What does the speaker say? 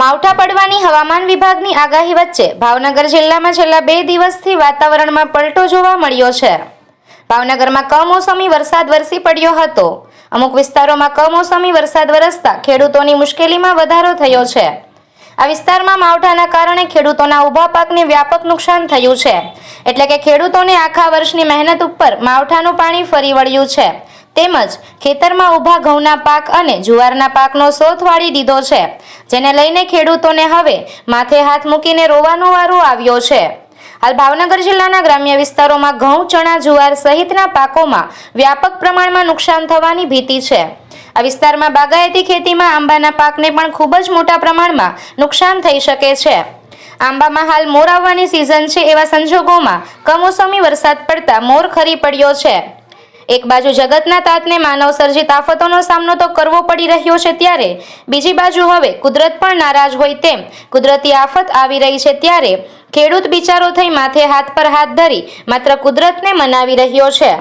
માવઠા પડવાની હવામાન વિભાગની આગાહી વચ્ચે ભાવનગર જિલ્લામાં છેલ્લા બે દિવસથી વાતાવરણમાં પલટો જોવા મળ્યો છે. ભાવનગરમાં કમોસમી વરસાદ વરસી પડ્યો હતો. અમુક વિસ્તારોમાં કમોસમી વરસાદ વરસતા ખેડૂતોની મુશ્કેલીમાં વધારો થયો છે. આ વિસ્તારમાં માવઠાના કારણે ખેડૂતોના ઊભા પાકને વ્યાપક નુકસાન થયું છે. એટલે કે ખેડૂતોને આખા વર્ષની મહેનત ઉપર માવઠાનું પાણી ફરી વળ્યું છે. તેમજ ખેતરમાં ઊભા ઘઉંના પાક અને જુવારના પાકનો સોથ વાળી દીધો છે, જેને લઈને ખેડૂતોને હવે માથે હાથ મૂકીને રોવાનો વારો આવ્યો છે. હાલ ભાવનગર જિલ્લાના ગ્રામ્ય વિસ્તારોમાં ઘઉં, ચણા, જુવાર સહિતના પાકોમાં વ્યાપક પ્રમાણમાં નુકસાન થવાની ભીતિ છે. આ વિસ્તારમાં બાગાયતી ખેતીમાં આંબાના પાકને પણ ખૂબ જ મોટા પ્રમાણમાં નુકસાન થઈ શકે છે. આંબામાં હાલ મોર આવવાની સિઝન છે એવા સંજોગોમાં કમોસમી વરસાદ પડતા મોર ખરી પડ્યો છે. એક બાજુ જગતના તાતને માનવ સર્જિત આફતોનો સામનો તો કરવો પડી રહ્યો છે ત્યારે, બીજી બાજુ હવે કુદરત પણ નારાજ હોય તેમ, કુદરતી આફત આવી રહી છે ત્યારે, ખેડૂત બિચારો થઈ માથે હાથ પર હાથ ધરી માત્ર કુદરતને મનાવી રહ્યો છે.